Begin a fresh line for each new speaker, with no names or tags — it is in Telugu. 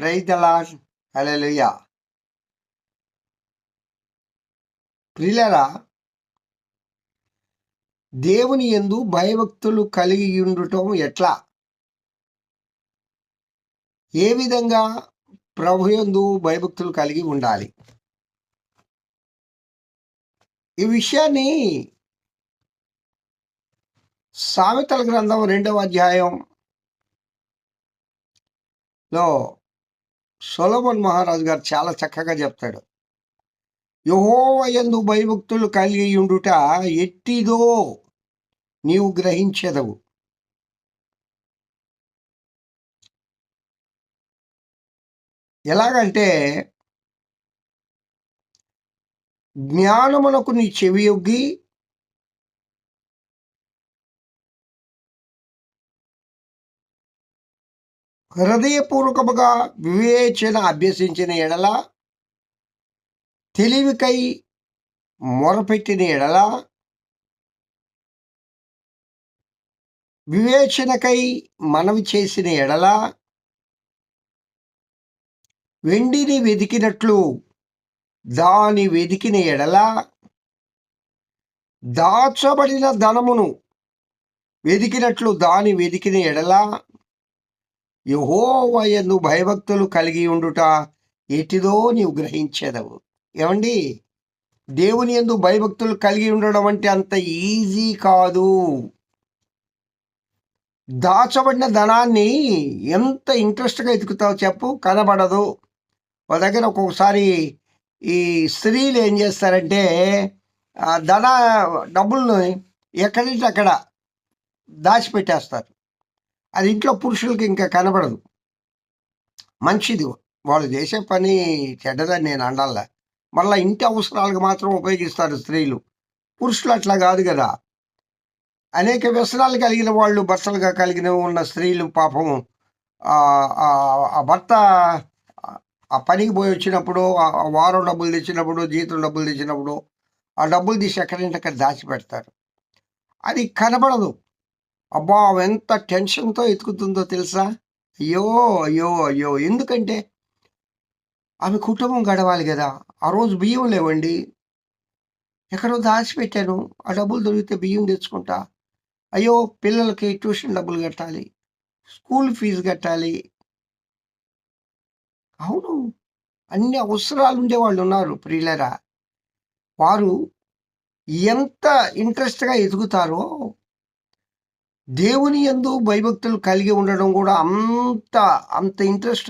ప్రైజ్ ద లాడ్ హల్లెలూయా ప్రిలరా దేవుని యందు భయభక్తులు కలిగి ఉండటం ఎట్లా? ఏ విధంగా ప్రభు ఎందు భయభక్తులు కలిగి ఉండాలి? ఈ విషయాన్ని సామెతల గ్రంథం రెండవ అధ్యాయం సొలభన్ సొలమన్ మహారాజు గారు చాలా చక్కగా చెప్తాడు. యహోవయందు భయభక్తులు కలిగి ఉండుట ఎట్టిదో నీవు గ్రహించెదవు. ఎలాగంటే జ్ఞానమునకు నీ చెవియొగ్గి హృదయపూర్వకముగా వివేచన అభ్యసించిన ఎడల తెలివికై మొరపెట్టిన ఎడల వివేచనకై మనవి చేసిన ఎడల వెండిని వెదికినట్లు దాని వెదికిన ఎడల దాచబడిన ధనమును వెదికినట్లు దాని వెదికిన ఎడల యహోవయందు భయభక్తులు కలిగి ఉండుట ఎటిదో నీవు గ్రహించేదవు. ఏమండి? దేవుని ఎందు భయభక్తులు కలిగి ఉండడం అంటే అంత ఈజీ కాదు. దాచబడిన ధనాన్ని ఎంత ఇంట్రెస్ట్గా ఎతుకుతావు చెప్పు? కనబడదు. వాళ్ళ దగ్గర ఒక్కొక్కసారి ఈ స్త్రీలు ఏం చేస్తారంటే ఆ ధన డబ్బుల్ని ఎక్కడంటే అక్కడ దాచిపెట్టేస్తారు. అది ఇంట్లో పురుషులకి ఇంకా కనబడదు. మంచిది. వాళ్ళు చేసే పని చెడ్డదని నేను అండాల మళ్ళీ ఇంటి అవసరాలకు మాత్రం ఉపయోగిస్తారు స్త్రీలు. పురుషులు అట్లా కాదు కదా. అనేక వ్యసనాలు కలిగిన వాళ్ళు భర్తలుగా కలిగిన ఉన్న స్త్రీలు పాపం ఆ భర్త ఆ పనికి పోయి వచ్చినప్పుడు వారం డబ్బులు తెచ్చినప్పుడు జీతం డబ్బులు తెచ్చినప్పుడు ఆ డబ్బులు తీసి ఎక్కడంటే అక్కడ దాచిపెడతారు. అది కనబడదు. అబ్బా ఎంత టెన్షన్తో ఎతుకుతుందో తెలుసా? అయ్యో అయ్యో అయ్యో. ఎందుకంటే ఆమె కుటుంబం గడవాలి కదా. ఆ రోజు బియ్యం లేవండి. ఎక్కడో దాచిపెట్టాను. ఆ డబ్బులు దొరికితే బియ్యం తెచ్చుకుంటా. అయ్యో పిల్లలకి ట్యూషన్ డబ్బులు కట్టాలి. స్కూల్ ఫీజు కట్టాలి. అవును. అన్ని అవసరాలు ఉండేవాళ్ళు ఉన్నారు ప్రియులరా. వారు ఎంత ఇంట్రెస్ట్గా ఎదుగుతారో దేవుని యందు భయభక్తులు కలిగి ఉండడం కూడా అంత అంత ఇంట్రెస్ట్